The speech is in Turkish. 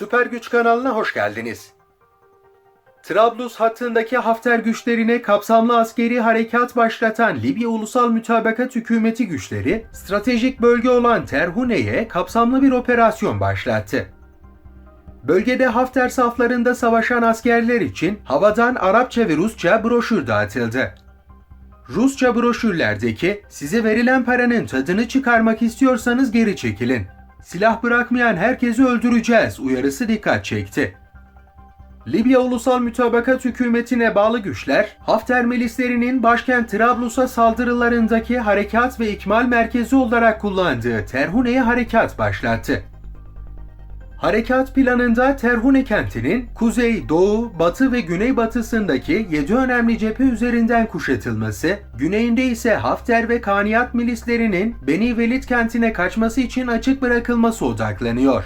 Süper Güç kanalına hoş geldiniz. Trablus hattındaki Hafter güçlerine kapsamlı askeri harekat başlatan Libya Ulusal Mütabakat Hükümeti güçleri, stratejik bölge olan Terhune'ye kapsamlı bir operasyon başlattı. Bölgede Hafter saflarında savaşan askerler için havadan Arapça ve Rusça broşür dağıtıldı. Rusça broşürlerdeki size verilen paranın tadını çıkarmak istiyorsanız geri çekilin. Silah bırakmayan herkesi öldüreceğiz uyarısı dikkat çekti. Libya Ulusal Mütabakat Hükümeti'ne bağlı güçler, Hafter milislerinin başkent Trablus'a saldırılarındaki harekat ve ikmal merkezi olarak kullandığı Terhune'ye harekat başlattı. Harekat planında Terhune kentinin kuzey, doğu, batı ve güneybatısındaki 7 önemli cephe üzerinden kuşatılması, güneyinde ise Hafter ve Kaniyat milislerinin Beni Velid kentine kaçması için açık bırakılması odaklanıyor.